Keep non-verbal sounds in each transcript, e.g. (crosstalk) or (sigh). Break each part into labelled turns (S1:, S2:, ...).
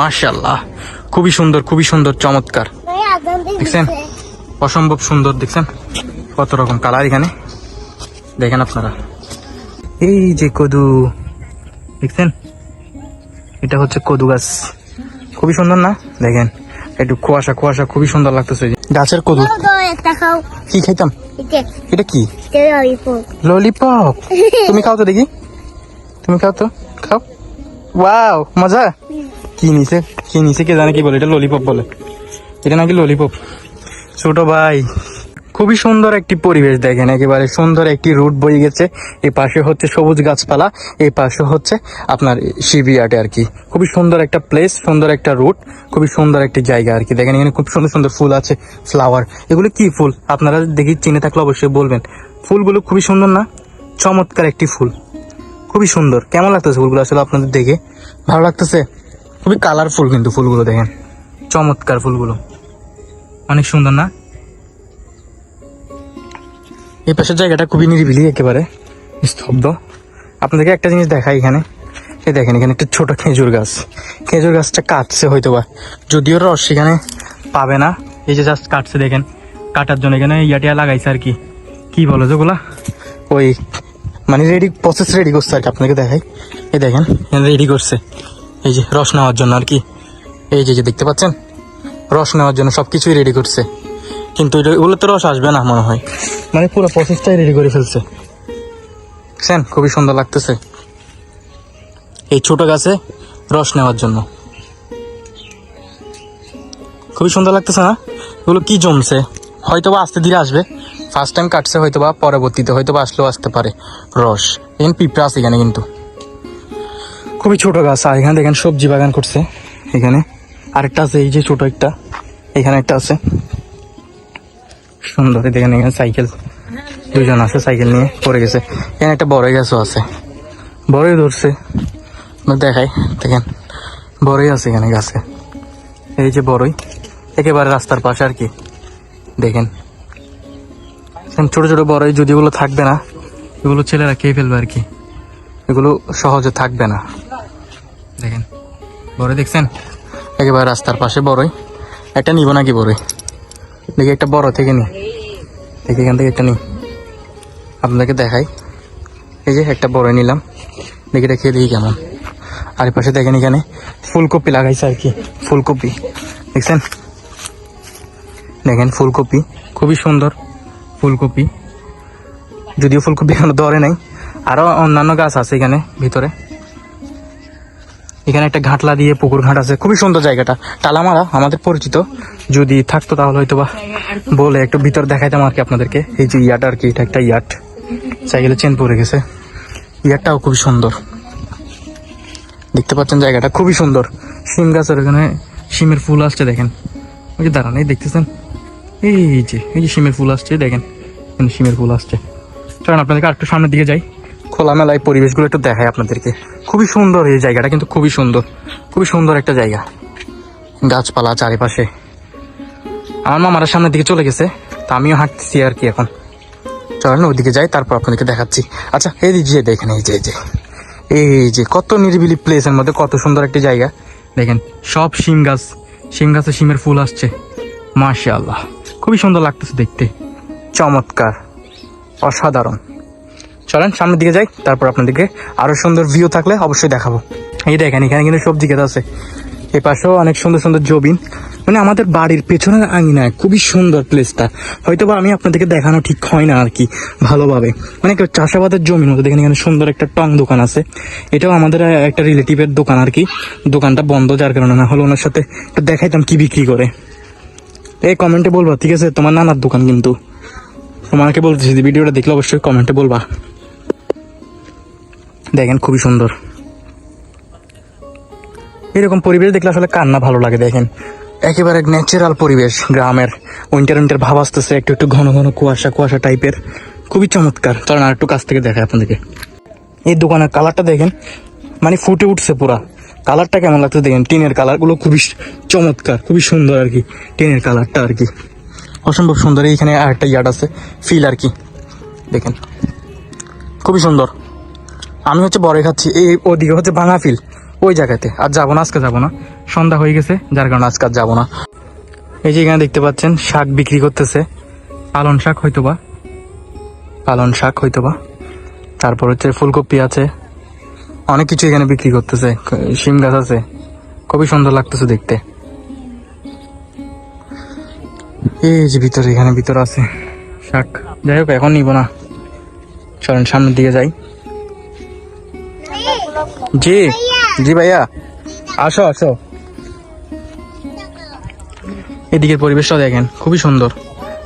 S1: মাশাল্লাহ খুবই সুন্দর খুবই সুন্দর চমৎকার। দেখছেন? অসম্ভব সুন্দর দেখছেন? কত রকম কালার এখানে। দেখেন আপনারা। এই যে কদু দেখছেন? এটা হচ্ছে কদু গাছ। খুবই সুন্দর না? দেখেন একটু কুয়াশা কুয়াশা খুবই সুন্দর লাগতেছে। গাছের কদু। কি খাইতাম? এটা। কি?
S2: ললিপপ
S1: ললিপপ তুমি খাও তো দেখি। তুমি খাও তো? খাও। ওয়াও মজা? কি নিছে? কি নিছে কে জানে কি বলে? এটা ললিপপ বলে। এটা নাকি ললিপপ ছোট ভাই, খুবই সুন্দর একটি পরিবেশ দেখেন, একেবারে সুন্দর একটি রুট বয়ে গেছে। এই পাশে হচ্ছে সবুজ গাছপালা, এই পাশে হচ্ছে আপনার শিবিয়াটে আর কি। খুবই সুন্দর একটা প্লেস সুন্দর একটা রুট, খুবই সুন্দর একটি জায়গা আর কি। দেখেন, এখানে খুব সুন্দর সুন্দর ফুল আছে ফ্লাওয়ার এগুলো কি ফুল? আপনারা দেখি চিনে থাকলে অবশ্যই বলবেন। ফুলগুলো খুবই সুন্দর না? চমৎকার একটি ফুল। খুবই সুন্দর। কেমন লাগতেছে ফুলগুলো আসলে আপনাদের দেখে? ভালো লাগতেছে? খুবই কালারফুল কিন্তু ফুলগুলো দেখেন। চমৎকার ফুলগুলো। অনেক সুন্দর না? এই পাশের জায়গাটা খুবই নিরিবিলি একেবারে স্তব্ধ আপনাদেরকে একটা জিনিস দেখাই এখানে। এই দেখেন, এখানে একটা ছোট খেজুর গাছ। খেজুর গাছটা কাটছে হয়তো বা যদিও রস সেখানে পাবে না। এই যে জাস্ট কাটছে দেখেন। কাটার জন্য এখানে ইয়াটিয়া লাগাইছে আর কি। কি বলো যে যেগুলা ওই মানে রেডি প্রসেস রেডি করছে আর কি। আপনাকে দেখাই। এই দেখেন রেডি করছে। এই যে রস নেওয়ার জন্য আর কি। এই যে যে দেখতে পাচ্ছেন? রস নেওয়ার জন্য সব কিছুই রেডি করছে। কিন্তু এগুলো তো রস আসবে না মনে হয়। মানে পুরো প্রসেসটাই রেডি করে ফেলছে। বুঝছেন খুবই সুন্দর লাগতেছে। এই ছোট গাছে রস নেওয়ার জন্য। খুবই সুন্দর লাগতেছে না? এগুলো কি জমছে? হয়তো বা আস্তে ধীরে আসবে। ফার্স্ট টাইম কাটছে হয়তো বা পরবর্তীতে হয়তো বা আসলেও আসতে পারে রস। এখানে পিঁপড়া আছে এখানে কিন্তু। খুবই ছোট গাছ, আর এখানে দেখেন সবজি বাগান করছে এখানে। আরেকটা আছে, এই যে ছোট একটা, এখানে একটা আছে। সুন্দর দেখেন এখানে সাইকেল, দুজন আছে সাইকেল নিয়ে পড়ে গেছে। এখানে একটা বড়ই গাছও আছে, বড়ই ধরছে। দেখাই, দেখেন, বড়ই আছে এখানে গাছে। এই যে বড়ই, একেবারে রাস্তার পাশে আর কি, দেখেন। ছোট ছোট বড়ই যদি এগুলো থাকবে না, এগুলো ছেলেরা খেয়ে ফেলবে আর কি। এগুলো সহজে থাকবে না। দেখেন, বড়ই দেখছেন? একেবারে রাস্তার পাশে বড়ই। একটা নিব নাকি বড়ই? দেখি একটা বড় থেকে নি। দেখি এখান থেকে একটা নি। আপনাকে দেখাই। এই যে একটা বড় নিলাম। দেখি এটা খেয়ে দেখি কেমন। আর পাশে দেখেন এখানে ফুলকপি লাগাইছে আর কি, ফুলকপি। দেখছেন? দেখেন ফুলকপি, খুবই সুন্দর ফুলকপি। যদিও ফুলকপি এখনও ধরে নাই, আরও অন্যান্য গাছ আছে এখানে ভিতরে। এখানে একটা ঘাটলা দিয়ে পুকুর ঘাট আছে। খুবই সুন্দর জায়গাটা। টালামারা আমাদের পরিচিত। যদি থাকতো তাহলে হয়তো বা বলে একটু ভিতর দেখাইতাম আর কি আপনাদেরকে। এই যে ইয়াট আর কি, এটা একটা ইয়াট। সাইকেলে চেন পড়ে গেছে। ইয়ারটাও খুবই সুন্দর। দেখতে পাচ্ছেন জায়গাটা খুবই সুন্দর। শিম গাছের এখানে শিমের ফুল আসছে দেখেন। ওই যে দাঁড়ান, এই দেখতেছেন? এই যে এই যে শিমের ফুল আসছে, দেখেন। শিমের ফুল আসছে। চলেন আপনাদেরকে আরেকটু সামনের দিকে যাই। খোলামেলা এই পরিবেশগুলো একটু দেখায় আপনাদেরকে। খুবই সুন্দর এই জায়গাটা, কিন্তু খুবই সুন্দর। খুবই সুন্দর একটা জায়গা। গাছপালা চারিপাশে। আমার মামারা সামনের দিকে চলে গেছে, তা আমিও হাঁটতেছি আর কি এখন। চলেন ওদিকে যাই, তারপর আপনাদেরকে দেখাচ্ছি। আচ্ছা এই যে দেখেন, এই যে এই যে। এই যে, কত নিরিবিলি প্লেসের মধ্যে, কত সুন্দর একটি জায়গা। দেখেন, সব শিম গাছ। শিম গাছে শিমের ফুল আসছে। মাশা আল্লাহ খুবই সুন্দর লাগতেছে দেখতে। চমৎকার। অসাধারণ। চলেন, সামনের দিকে যাই, তারপর আপনাদেরকে আরও সুন্দর ভিউ থাকলে অবশ্যই দেখাবো। এই দেখেন, এখানে কিন্তু সবজি ক্ষেত আছে। এই পাশেও অনেক সুন্দর সুন্দর জবিন মানে আমাদের বাড়ির পেছনের আঙিনায় খুবই সুন্দর প্লেসটা হয়তো বা আমি আপনাদেরকে দেখানো ঠিক হয় না আর কি, ভালোভাবে। মানে চাষাবাদের জমির মধ্যে দেখেন, এখানে সুন্দর একটা টং দোকান আছে। এটাও আমাদের একটা রিলেটিভের দোকান আর কি। দোকানটা বন্ধ, যার কারণে না হলে ওনার সাথে একটু দেখাইতাম কি বিক্রি করে। এই কমেন্টে বলবা, ঠিক আছে? তোমার নানার দোকান কিন্তু। তোমাকে বলতেছি ভিডিওটা দেখলে অবশ্যই কমেন্টে বলবা। দেখেন, খুবই সুন্দর। এরকম পরিবেশ দেখলে আসলে কান্না ভালো লাগে, দেখেন। একেবারে ন্যাচারাল পরিবেশ, গ্রামের। উইন্টার উইন্টার ভাব আসতেছে, একটু একটু ঘন ঘন কুয়াশা কুয়াশা টাইপের খুবই চমৎকার। চলেন আর একটু কাছ থেকে দেখায় আপনাদেরকে। এই দোকানের কালারটা দেখেন মানে ফুটে উঠছে পুরা। কালারটা কেমন লাগছে দেখেন, টিনের কালারগুলো খুবই চমৎকার, খুবই সুন্দর আর কি, টিনের কালারটা আর কি। অসম্ভব সুন্দর, এইখানে আর একটা ইয়ার্ড আছে ফিল আর কি। দেখেন, খুবই সুন্দর। আমি হচ্ছে বড় খাচ্ছি, এই ওদিকে হচ্ছে ভাঙা ফিল ওই জায়গাতে। আর যাব না, আজকে যাব না। সন্ধ্যা হয়ে গেছে, যার কারণে আজকে আর যাব না। এই যে এখানে দেখতে পাচ্ছেন, শাক বিক্রি করতেছে। পালন শাক হয়তোবা। পালন শাক হয়তোবা। তারপর হচ্ছে ফুলকপি আছে। অনেক কিছু এখানে বিক্রি করতেছে, শিম গাছ আছে। খুবই সুন্দর লাগতেছে দেখতে। এই যে ভিতরে, এখানে ভিতরে আছে শাক। যাই হোক, এখন নিব না। চলেন, সামনের দিকে যাই। জি জি ভাইয়া। আসো আসো। এদিকের পরিবেশটা দেখেন খুবই সুন্দর।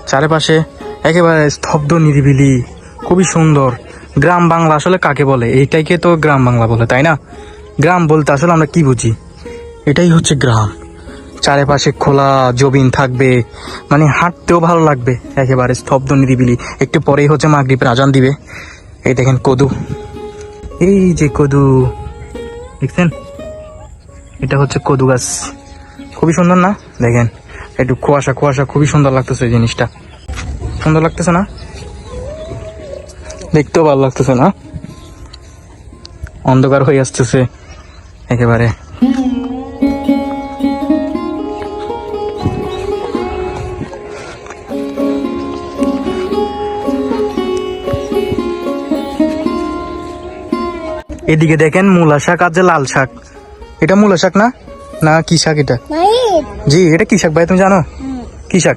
S1: চারিপাশে একেবারে স্তব্ধ নিরিবিলি খুবই সুন্দর। গ্রাম বাংলা আসলে কাকে বলে? এইটাইকে তো গ্রাম বাংলা বলে তাই না? গ্রাম বলতে আসলে আমরা কি বুঝি? এটাই হচ্ছে গ্রাম। চারিপাশে খোলা জবিন থাকবে মানে হাঁটতেও ভালো লাগবে একেবারে স্তব্ধ নিরিবিলি। একটু পরেই হচ্ছে মাগরীবের আজান দিবে। এই দেখেন কদু। এই যে কদু। দেখছেন? এটা হচ্ছে কদু গাছ। খুবই সুন্দর না? দেখেন, একটু কুয়াশা কুয়াশা, খুবই সুন্দর লাগতেছে এই জিনিসটা। সুন্দর লাগতেছে না? দেখতেও ভালো লাগতেছে না? অন্ধকার হয়ে আসতেছে, একেবারে। এদিকে দেখেন মূলা শাক আর যে লাল শাক। এটা মূলা শাক না? না কি শাক এটা? জি এটা কি শাক ভাই তুমি জানো? কি শাক?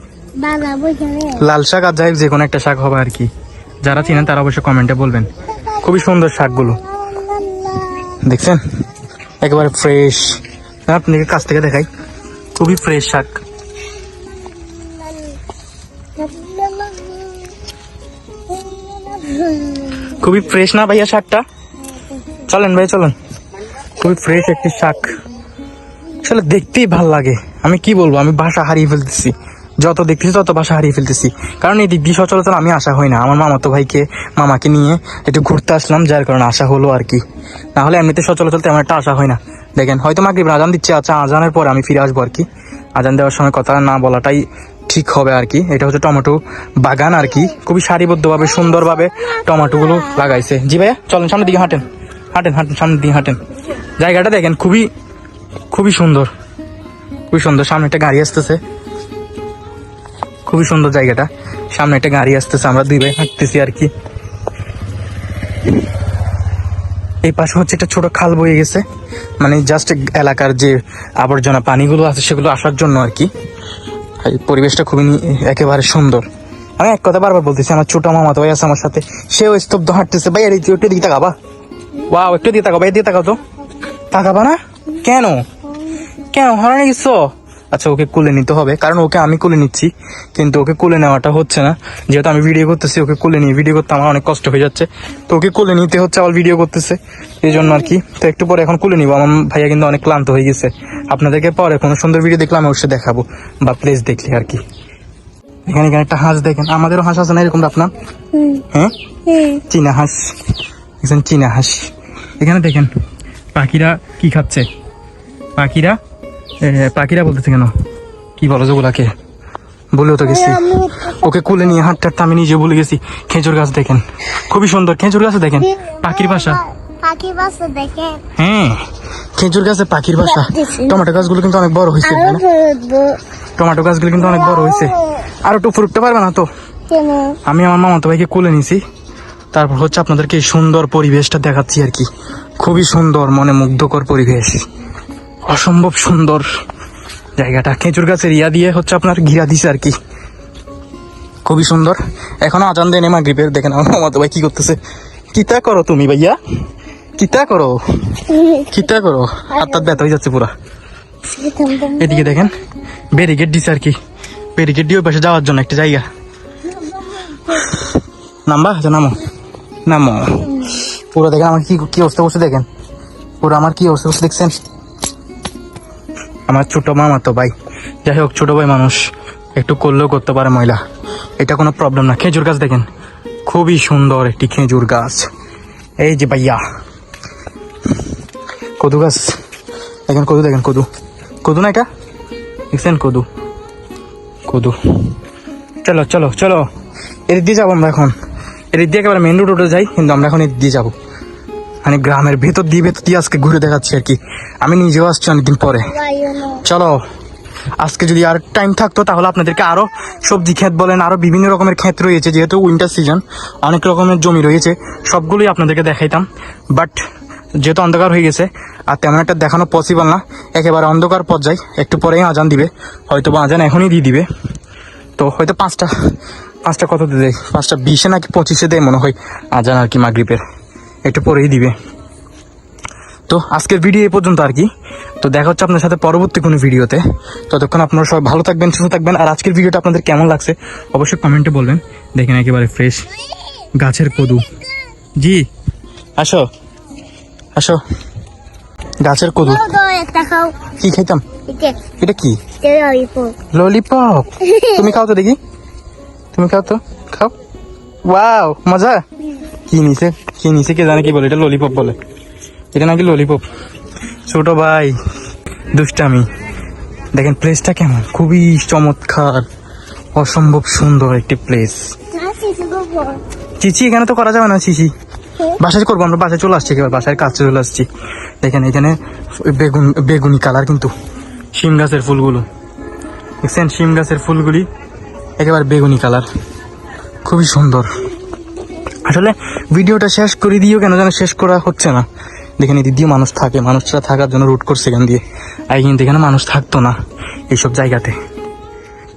S1: লাল শাক আর যাই যে কোনো একটা শাক হবে আর কি। যারা চিনেন তারা অবশ্যই কমেন্টে বলবেন। খুবই সুন্দর শাকগুলো। দেখছেন? একেবারে ফ্রেশ আপনাকে কাছ থেকে দেখাই। খুবই ফ্রেশ শাক। খুবই ফ্রেশ না ভাইয়া শাকটা? চলেন ভাই, চলেন। খুবই ফ্রেশ একটি শাক। আসলে দেখতেই ভালো লাগে। আমি কি বলব, আমি ভাষা হারিয়ে ফেলতেছি। যত দেখতেছি, তত ভাষা হারিয়ে ফেলতেছি। কারণ এই দিক দিয়ে সচরাচর আমি আসা হয় না। আমার মামাতো ভাইকে, মামাকে নিয়ে একটু ঘুরতে আসলাম, যার কারণে আসা হলো আর কি। না হলে এমনিতে সচরাচর তেমন একটা আসা হয় না। দেখেন, হয়তো মাকে আজান দিচ্ছে আচ্ছা আজানের পর আমি ফিরে আসব আর কি। আজান দেওয়ার সময় কথা না বলাটাই ঠিক হবে আর কি। এটা হচ্ছে টমেটো বাগান আর কি। খুবই সারিবদ্ধভাবে, সুন্দরভাবে টমেটোগুলো লাগাইছে। জি ভাইয়া, চলেন সামনের দিকে হাঁটেন। হাঁটেন হাঁটেন, সামনের দিকে হাঁটেন। জায়গাটা দেখেন, খুবই খুবই সুন্দর। খুবই সুন্দর, সামনে একটা গাড়ি আসতেছে। খুবই সুন্দর জায়গাটা। সামনে একটা গাড়ি আসতেছে, আমরা দুই ভাই হাঁটতেছি আর কি। এই পাশে হচ্ছে একটা ছোট খাল বয়ে গেছে। মানে জাস্ট এলাকার যে আবর্জনা পানিগুলো আছে, সেগুলো আসার জন্য আর কি। পরিবেশটা খুবই একেবারে সুন্দর। আমি এক কথা বারবার বলতেছি, আমার ছোট মামা তো ভাই আছে আমার সাথে, সেও স্তব্ধ হাঁটতেছে, ভাই এই দিকে তাকাবা। ওয়াও একটু দিয়ে তাকাবা এই দিয়ে তাকাও তো। তাকাবা না? কেন? কেন? হারানি গেছো? আচ্ছা ওকে কুলে নিতে হবে কারণ ওকে আমি কোলে নিচ্ছি কিন্তু ওকে কুলে নেওয়াটা হচ্ছে না। যেহেতু আমি ভিডিও করতেছি ওকে কুলে নিয়ে ভিডিও করতে আমার অনেক কষ্ট হয়ে যাচ্ছে। তো ওকে কোলে নিতে হচ্ছে আবার ভিডিও করতেছে। এই জন্য আর কি। তো একটু পরে এখন কোলে নিবো। আমার ভাইয়া কিন্তু অনেক ক্লান্ত হয়ে গেছে। আপনাদেরকে পরে কোনো সুন্দর ভিডিও দেখলে আমি অবশ্যই দেখাবো বা প্লেস দেখলে আর কি। এখানে এখানে একটা হাঁস দেখেন। আমাদেরও হাঁস আছে না এরকম আপনার? হ্যাঁ? চীনা হাঁস। দেখছেন চীনা হাঁস। এখানে দেখেন পাখিরা কি খাচ্ছে? পাখিরা? পাখিরা বলতেছে কেন? কি বলো যেগুলাকে বলেও তো গেছি। ওকে কুলে নিয়ে হাঁটতে হাঁটতে আমি নিজে ভুলে গেছি। খেজুর গাছ দেখেন। খুবই সুন্দর। খেজুর গাছে দেখেন। পাখির বাসা। হ্যাঁ খেজুর গাছে পাখির বাসা। টমেটো গাছগুলো কিন্তু অনেক বড় হয়েছে টমেটো গাছগুলো কিন্তু অনেক বড় হয়েছে। আর একটু ফুরুকতে পারবে না তো? আমি আমার মামাতো ভাইকে কুলে নিছি তারপর হচ্ছে আপনাদেরকে এই সুন্দর পরিবেশটা দেখাচ্ছি আর কি। খুবই সুন্দর, মনে মুগ্ধকর পরিবেশ। অসম্ভব সুন্দর জায়গাটা। খেজুর গাছের ইয়া দিয়ে হচ্ছে আপনার ঘিরা দিছে আর কি। খুবই সুন্দর। এখনও আজান দেয় নেমা গ্রিপের দেখেন আমার ভাই কি করতেছে। কিতা করো তুমি ভাইয়া? কিতা করো? কিতা করো? হাত তাত ব্যথা হয়ে যাচ্ছে পুরা। এদিকে দেখেন ব্যারিকেড দিছে আর কি। ব্যারিকেড দিয়ে ওই পাশে যাওয়ার জন্য একটা জায়গা। নাম্বা নামো নামো। পুরো দেখেন আমার কি কি অবস্থা করছে দেখেন। পুরো আমার কি অবস্থা করছে দেখছেন? আমার ছোট মামা তো ভাই। যাই হোক ছোট ভাই মানুষ। একটু করলেও করতে পারে মহিলা এটা কোনো প্রবলেম না। খেজুর গাছ দেখেন। খুবই সুন্দর একটি খেজুর গাছ। এই যে ভাইয়া। কদু গাছ। দেখেন কদু দেখেন কদু। কদু না এটা? দেখছেন কদু। কদু। চলো চলো চলো। এদিক দিয়ে যাব আমরা এখন। এদিক দিয়ে একেবারে মেন রোড যাই, কিন্তু আমরা এখন এদিক দিয়ে যাব। মানে গ্রামের ভেতর দিয়ে ভেতর দিয়ে আজকে ঘুরে দেখাচ্ছি আর কি। আমি নিজেও আসছি অনেকদিন পরে। চলো, আজকে যদি আর টাইম থাকতো তাহলে আপনাদেরকে আরও সবজি ক্ষেত বলেন, আরও বিভিন্ন রকমের ক্ষেত রয়েছে, যেহেতু উইন্টার সিজন অনেক রকমের জমি রয়েছে, সবগুলোই আপনাদেরকে দেখাইতাম। বাট যেহেতু অন্ধকার হয়ে গেছে, আর তেমন একটা দেখানো পসিবল না, একেবারে অন্ধকার পর্যায়ে, একটু পরেই আজান দিবে। হয়তো বা আজান এখনই দিয়ে দিবে। তো হয়তো পাঁচটা পাঁচটা কত দেয় পাঁচটা বিশে নাকি পঁচিশে দেয় মনে হয়। আজান আর কি মাগরিবের। একটু পরেই দিবে। তো আজকের ভিডিও এই পর্যন্ত আর কি। তো দেখা হচ্ছে আপনার সাথে পরবর্তী কোনো ভিডিওতে। ততক্ষণ আপনারা সবাই ভালো থাকবেন সুস্থ থাকবেন। আর আজকের ভিডিওটা আপনাদের কেমন লাগছে অবশ্যই কমেন্টে বলবেন। দেখেন একেবারে ফ্রেশ গাছের কদু। জি আসো। আসো। গাছের কদু। কি খাইতাম?
S2: এটা
S1: এটা কি? ললিপপ (laughs) তুমি খাও তো দেখি। তুমি খাও তো, খাও। ওয়াও মজা। কি নিছে কি নিছে কে জানে কি বলে, এটা ললিপপ বলে। এটা নাকি ললিপপ ছোট ভাই, দুষ্টামি। দেখেন প্লেসটা কেমন, খুবই চমৎকার, অসম্ভব সুন্দর একটি প্লেস চিচি, এখানে তো করা যাবে না, চিচি। বাসায় করব আমরা, বাসায় চলে আসছি এবার বাসায় কাছে চলে আসছি। দেখেন এখানে বেগুন, বেগুনি কালার কিন্তু শিম গাছের ফুলগুলো। দেখছেন শিম গাছের ফুলগুলি একেবারে বেগুনি কালার। খুবই সুন্দর। আসলে ভিডিওটা শেষ করে দিয়েও কেন যেন শেষ করা হচ্ছে না। দেখেন এদিক মানুষ থাকে মানুষরা থাকার জন্য রুট করছে এখান দিয়ে। আগে কিন্তু এখানে মানুষ থাকতো না এইসব জায়গাতে।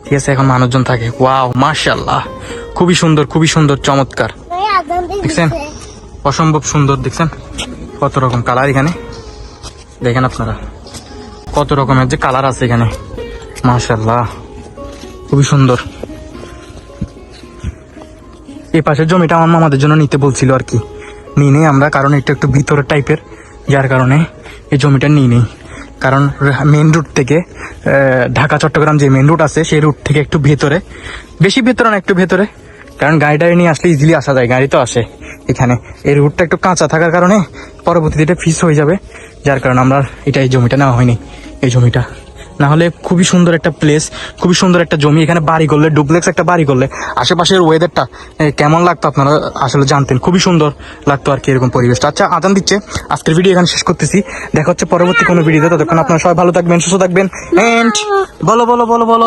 S1: ঠিক আছে এখন মানুষজন থাকে। ওয়াও মার্শাল্লাহ খুবই সুন্দর খুবই সুন্দর চমৎকার। দেখছেন? অসম্ভব সুন্দর দেখছেন? কত রকম কালার এখানে। দেখেন আপনারা। কত রকমের যে কালার আছে এখানে। মাশাল্লাহ খুবই সুন্দর। এই পাশের জমিটা আমার মামাদের জন্য নিতে বলছিল আর কি। নিই নেই আমরা, কারণ এটা একটু ভিতরের টাইপের যার কারণে এই জমিটা নিই নেই। কারণ মেন রুট থেকে ঢাকা, চট্টগ্রাম যে মেন রুট আছে, সেই রুট থেকে একটু ভেতরে। বেশি ভেতরে না, একটু ভেতরে। কারণ গাড়িটা নিয়ে আসলে ইজিলি আসা যায়, গাড়ি তো আসে এখানে। এই রুটটা একটু কাঁচা থাকার কারণে পরবর্তীতে এটা ফিস হয়ে যাবে, যার কারণে আমরা এটা এই জমিটা নেওয়া হয়নি, এই জমিটা। না হলে খুবই সুন্দর একটা প্লেস খুবই সুন্দর একটা জমি। এখানে বাড়ি করলে ডুপ্লেক্স একটা বাড়ি করলে, আশেপাশের ওয়েদারটা কেমন লাগতো আপনারা আসলে জানতেন। খুবই সুন্দর লাগতো আর কি এরকম পরিবেশটা। আচ্ছা আদান দিচ্ছে। আজকের ভিডিও এখানে শেষ করতেছি। দেখা হচ্ছে পরবর্তী কোনো ভিডিওতে ততক্ষণ আপনারা সবাই ভালো থাকবেন, সুস্থ থাকবেন। এন্ড বলো বলো বলো বলো।